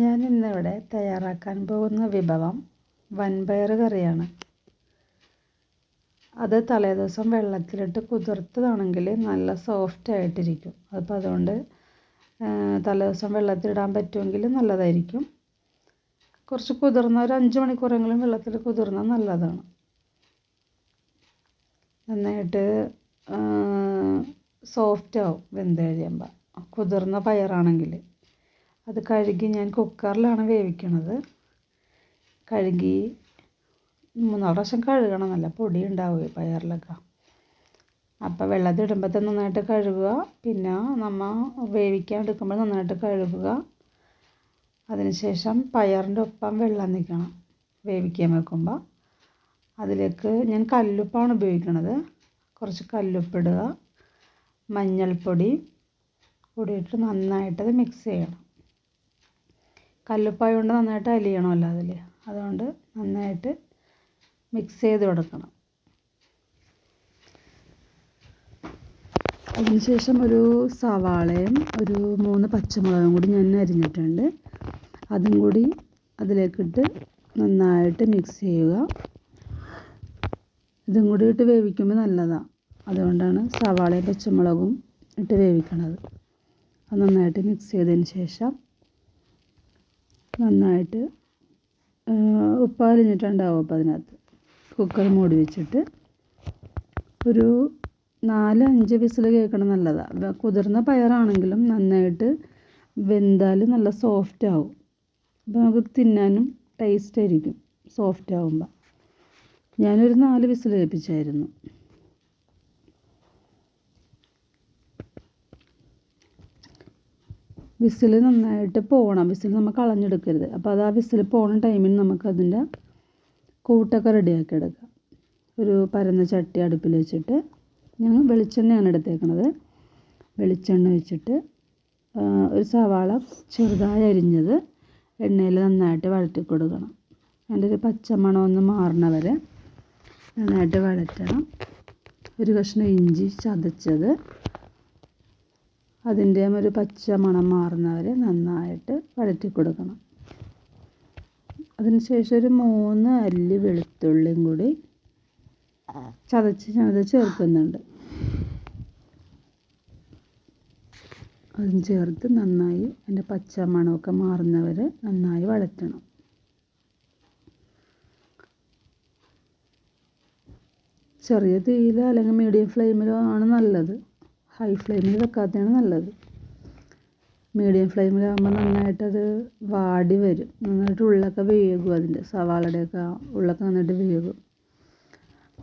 ഞാൻ ഇന്നിവിടെ തയ്യാറാക്കാൻ പോകുന്ന വിഭവം വൻപയർ കറിയാണ്. അത് തലേദിവസം വെള്ളത്തിലിട്ട് കുതിർത്തതാണെങ്കിൽ നല്ല സോഫ്റ്റ് ആയിട്ടിരിക്കും. അപ്പോൾ അതുകൊണ്ട് തലേദിവസം വെള്ളത്തിലിടാൻ പറ്റുമെങ്കിൽ നല്ലതായിരിക്കും. കുറച്ച് കുതിർന്ന ഒരു അഞ്ച് മണിക്കൂറെങ്കിലും വെള്ളത്തിൽ കുതിർന്നാൽ നല്ലതാണ്. നന്നായിട്ട് സോഫ്റ്റ് ആവും വെന്ത് കഴിയുമ്പോൾ കുതിർന്ന പയറാണെങ്കിൽ. അത് കഴുകി ഞാൻ കുക്കറിലാണ് വേവിക്കണത്. കഴുകി മൂന്നാൽ പ്രാവശ്യം കഴുകണം. നല്ല പൊടി ഉണ്ടാവുക പയറിലൊക്കെ. അപ്പോൾ വെള്ളത്തിൽ ഇടുമ്പോൾ തന്നെ നന്നായിട്ട് കഴുകുക. പിന്നെ നമ്മൾ വേവിക്കാൻ എടുക്കുമ്പോൾ നന്നായിട്ട് കഴുകുക. അതിനുശേഷം പയറിന്റെ ഒപ്പം വെള്ളം നിൽക്കണം വേവിക്കാൻ വെക്കുമ്പോൾ അതിലേക്ക് ഞാൻ കല്ലുപ്പാണ് ഉപയോഗിക്കുന്നത് കുറച്ച് കല്ലുപ്പിടുക മഞ്ഞൾപ്പൊടി കൂടിയിട്ട് നന്നായിട്ടത് മിക്സ് ചെയ്യണം. കല്ലുപ്പായ കൊണ്ട് നന്നായിട്ട് അലിയണമല്ലോ അതിൽ അതുകൊണ്ട് നന്നായിട്ട് മിക്സ് ചെയ്ത് കൊടുക്കണം. അതിനുശേഷം ഒരു സവാളയും ഒരു മൂന്ന് പച്ചമുളകും കൂടി ഞാൻ അരിഞ്ഞിട്ടുണ്ട്. അതും കൂടി അതിലേക്കിട്ട് നന്നായിട്ട് മിക്സ് ചെയ്യുക. ഇതും കൂടി ഇട്ട് വേവിക്കുമ്പോൾ നല്ലതാണ് അതുകൊണ്ടാണ് സവാളയും പച്ചമുളകും ഇട്ട് വേവിക്കണത്. അത് നന്നായിട്ട് മിക്സ് ചെയ്തതിന് ശേഷം നന്നായിട്ട് ഉപ്പാലിഞ്ഞിട്ടുണ്ടാവും അപ്പോൾ അതിനകത്ത്. കുക്കർ മൂടി വെച്ചിട്ട് ഒരു നാല് അഞ്ച് വിസിൽ കേൾക്കണം നല്ലതാണ് കുതിർന്ന പയറാണെങ്കിലും നന്നായിട്ട് വെന്താൽ നല്ല സോഫ്റ്റ് ആവും. അപ്പോൾ നമുക്ക് തിന്നാനും ടേസ്റ്റ് ആയിരിക്കും സോഫ്റ്റ് ആവുമ്പോൾ ഞാനൊരു നാല് വിസിൽ കേൾപ്പിച്ചായിരുന്നു. വിസിൽ നന്നായിട്ട് പോകണം വിസിൽ നമ്മൾ കളഞ്ഞെടുക്കരുത്. അപ്പോൾ അത് ആ വിസിൽ പോകുന്ന ടൈമിൽ നമുക്കതിന്റെ കൂട്ടൊക്കെ റെഡിയാക്കി എടുക്കാം. ഒരു പരന്ന ചട്ടി അടുപ്പിൽ വെച്ചിട്ട് ഞാൻ വെളിച്ചെണ്ണയാണ് എടുത്തേക്കണത്. വെളിച്ചെണ്ണ വെച്ചിട്ട് ഒരു സവാള ചെറുതായി അരിഞ്ഞത് എണ്ണയിൽ നന്നായിട്ട് വഴറ്റി കൊടുക്കണം. അതിന്റെ ഒരു പച്ചമണം ഒന്ന് മാറണ വരെ നന്നായിട്ട് വഴറ്റണം. ഒരു കഷ്ണം ഇഞ്ചി ചതച്ചത് അതിന്റെ ഒരു പച്ച മണം മാറുന്നവരെ നന്നായിട്ട് വഴറ്റി കൊടുക്കണം അതിനുശേഷം ഒരു മൂന്ന് അല്ലി വെളുത്തുള്ളിയും കൂടി ചതച്ച് ചതച്ച് ചേർക്കുന്നുണ്ട്. അതും ചേർത്ത് നന്നായി അതിന്റെ പച്ച മണമൊക്കെ മാറുന്നവരെ നന്നായി വഴറ്റണം. ചെറിയ തീയിലോ അല്ലെങ്കിൽ മീഡിയം ഫ്ലെയിമിലോ ആണ് നല്ലത്. ഹൈ ഫ്ലെയിമിൽ വെക്കാത്തതാണ് നല്ലത്. മീഡിയം ഫ്ലെയിമിലാകുമ്പോൾ നന്നായിട്ടത് വാടി വരും. നന്നായിട്ട് ഉള്ളൊക്കെ വേകും അതിന്റെ. സവാളയുടെയൊക്കെ ഉള്ളൊക്കെ നന്നായിട്ട് വേകും.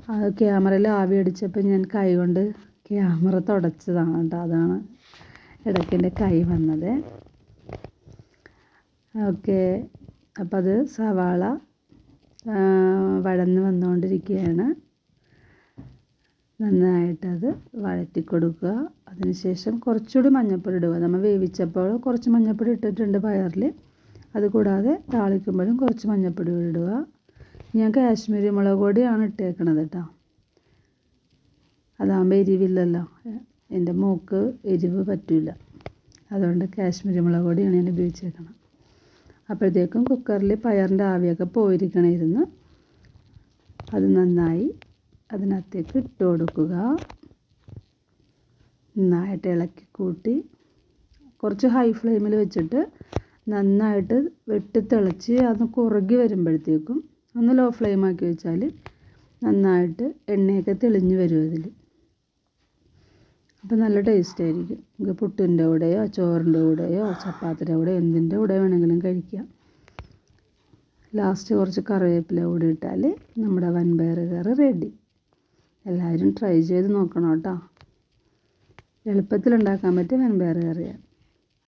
അത് ക്യാമറയിൽ ആവി അടിച്ചപ്പോൾ ഞാൻ കൈ കൊണ്ട് ക്യാമറ തുടച്ചതാണ് കേട്ടോ. അതാണ് ഇടയ്ക്ക് എന്റെ കൈ വന്നത്. ഓക്കെ. അപ്പം അത് സവാള വഴന്ന് വന്നുകൊണ്ടിരിക്കുകയാണ് നന്നായിട്ടത് വഴറ്റി കൊടുക്കുക അതിനുശേഷം കുറച്ചുകൂടി മഞ്ഞൾപ്പൊടി ഇടുക നമ്മൾ വേവിച്ചപ്പോൾ കുറച്ച് മഞ്ഞൾപ്പൊടി ഇട്ടിട്ടുണ്ട് പയറിൽ. അതുകൂടാതെ താളിക്കുമ്പോഴും കുറച്ച് മഞ്ഞൾപ്പൊടി ഇടുക. ഞാൻ കാശ്മീരി മുളക് പൊടിയാണ് ഇട്ടേക്കണത് കേട്ടോ. അതാകുമ്പോൾ എരിവില്ലല്ലോ. എന്റെ മൂക്ക് എരിവ് പറ്റില്ല അതുകൊണ്ട് കാശ്മീരി മുളക് പൊടിയാണ് ഞാൻ ഉപയോഗിച്ചേക്കണം അപ്പോഴത്തേക്കും കുക്കറിൽ പയറിന്റെ ആവിയൊക്കെ പോയിരിക്കണമായിരുന്നു അത് നന്നായി അതിനകത്തേക്ക് ഇട്ട് കൊടുക്കുക. നന്നായിട്ട് ഇളക്കി കൂട്ടി കുറച്ച് ഹൈ ഫ്ലെയിമിൽ വെച്ചിട്ട് നന്നായിട്ട് വെട്ടി തിളച്ച് അത് കുറുകി വരുമ്പോഴത്തേക്കും ഒന്ന് ലോ ഫ്ലെയിം ആക്കി വെച്ചാൽ നന്നായിട്ട് എണ്ണയൊക്കെ തെളിഞ്ഞ് വരും അതിൽ അപ്പോൾ നല്ല ടേസ്റ്റ് ആയിരിക്കും. നമുക്ക് പുട്ടിന്റെ കൂടെയോ ചോറിന്റെ കൂടെയോ ചപ്പാത്തിന്റെ കൂടെയോ എന്തിന്റെ കൂടെ വേണമെങ്കിലും കഴിക്കാം. ലാസ്റ്റ് കുറച്ച് കറിവേപ്പില കൂടി ഇട്ടാൽ നമ്മുടെ വൻപയർ കറി റെഡി എല്ലാവരും ട്രൈ ചെയ്ത് നോക്കണം കേട്ടോ. എളുപ്പത്തിൽ ഉണ്ടാക്കാൻ പറ്റിയ വൻപയർ കറിയാണ്.